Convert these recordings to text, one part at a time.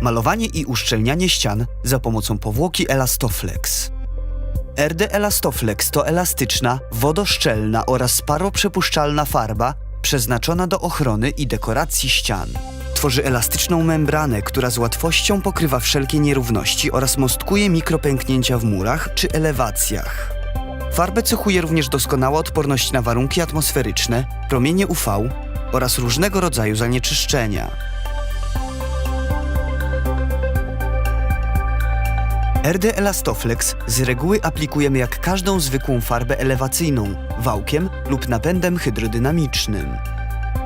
Malowanie i uszczelnianie ścian za pomocą powłoki Elastoflex. RD Elastoflex to elastyczna, wodoszczelna oraz paroprzepuszczalna farba przeznaczona do ochrony i dekoracji ścian. Tworzy elastyczną membranę, która z łatwością pokrywa wszelkie nierówności oraz mostkuje mikropęknięcia w murach czy elewacjach. Farbę cechuje również doskonała odporność na warunki atmosferyczne, promienie UV oraz różnego rodzaju zanieczyszczenia. RD Elastoflex z reguły aplikujemy jak każdą zwykłą farbę elewacyjną, wałkiem lub napędem hydrodynamicznym.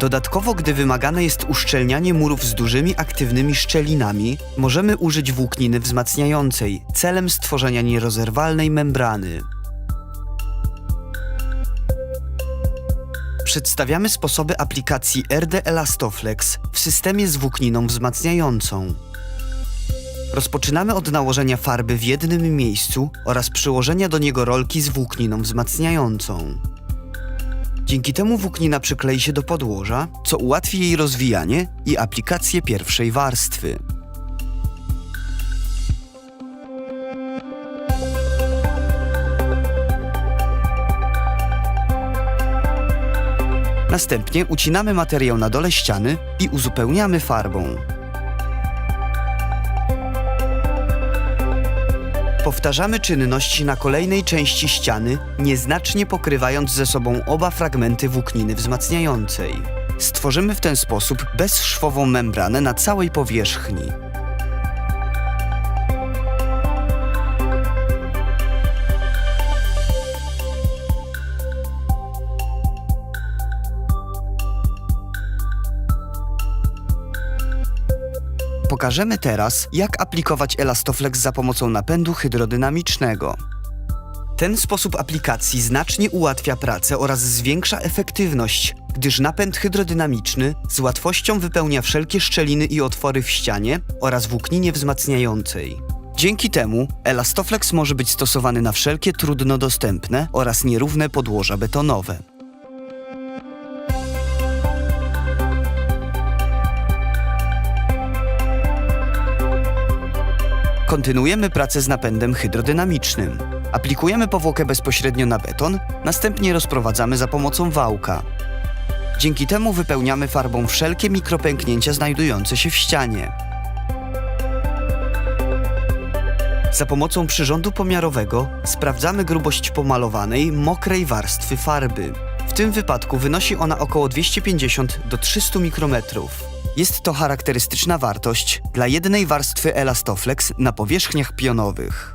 Dodatkowo, gdy wymagane jest uszczelnianie murów z dużymi aktywnymi szczelinami, możemy użyć włókniny wzmacniającej celem stworzenia nierozerwalnej membrany. Przedstawiamy sposoby aplikacji RD Elastoflex w systemie z włókniną wzmacniającą. Rozpoczynamy od nałożenia farby w jednym miejscu oraz przyłożenia do niego rolki z włókniną wzmacniającą. Dzięki temu włóknina przyklei się do podłoża, co ułatwi jej rozwijanie i aplikację pierwszej warstwy. Następnie ucinamy materiał na dole ściany i uzupełniamy farbą. Powtarzamy czynności na kolejnej części ściany, nieznacznie pokrywając ze sobą oba fragmenty włókniny wzmacniającej. Stworzymy w ten sposób bezszwową membranę na całej powierzchni. Pokażemy teraz, jak aplikować Elastoflex za pomocą napędu hydrodynamicznego. Ten sposób aplikacji znacznie ułatwia pracę oraz zwiększa efektywność, gdyż napęd hydrodynamiczny z łatwością wypełnia wszelkie szczeliny i otwory w ścianie oraz włókninie wzmacniającej. Dzięki temu Elastoflex może być stosowany na wszelkie trudno dostępne oraz nierówne podłoża betonowe. Kontynuujemy pracę z napędem hydrodynamicznym. Aplikujemy powłokę bezpośrednio na beton, następnie rozprowadzamy za pomocą wałka. Dzięki temu wypełniamy farbą wszelkie mikropęknięcia znajdujące się w ścianie. Za pomocą przyrządu pomiarowego sprawdzamy grubość pomalowanej, mokrej warstwy farby. W tym wypadku wynosi ona około 250 do 300 mikrometrów. Jest to charakterystyczna wartość dla jednej warstwy Elastoflex na powierzchniach pionowych.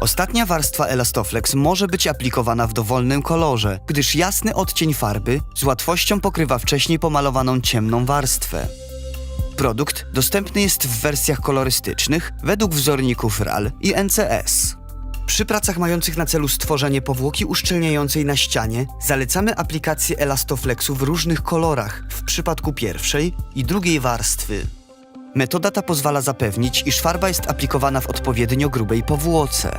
Ostatnia warstwa Elastoflex może być aplikowana w dowolnym kolorze, gdyż jasny odcień farby z łatwością pokrywa wcześniej pomalowaną ciemną warstwę. Produkt dostępny jest w wersjach kolorystycznych według wzorników RAL i NCS. Przy pracach mających na celu stworzenie powłoki uszczelniającej na ścianie zalecamy aplikację Elastoflexu w różnych kolorach w przypadku pierwszej i drugiej warstwy. Metoda ta pozwala zapewnić, iż farba jest aplikowana w odpowiednio grubej powłoce.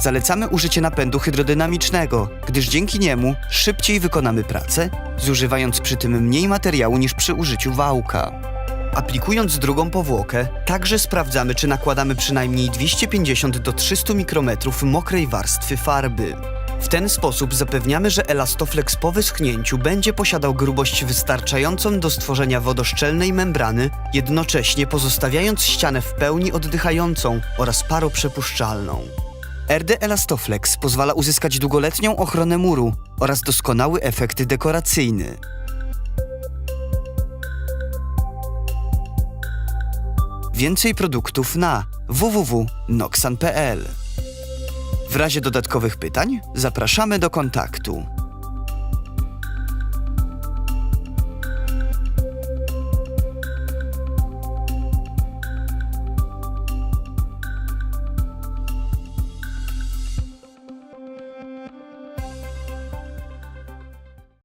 Zalecamy użycie napędu hydrodynamicznego, gdyż dzięki niemu szybciej wykonamy pracę, zużywając przy tym mniej materiału niż przy użyciu wałka. Aplikując drugą powłokę, także sprawdzamy, czy nakładamy przynajmniej 250 do 300 mikrometrów mokrej warstwy farby. W ten sposób zapewniamy, że Elastoflex po wyschnięciu będzie posiadał grubość wystarczającą do stworzenia wodoszczelnej membrany, jednocześnie pozostawiając ścianę w pełni oddychającą oraz paroprzepuszczalną. RD Elastoflex pozwala uzyskać długoletnią ochronę muru oraz doskonały efekt dekoracyjny. Więcej produktów na www.noxan.pl. W razie dodatkowych pytań zapraszamy do kontaktu.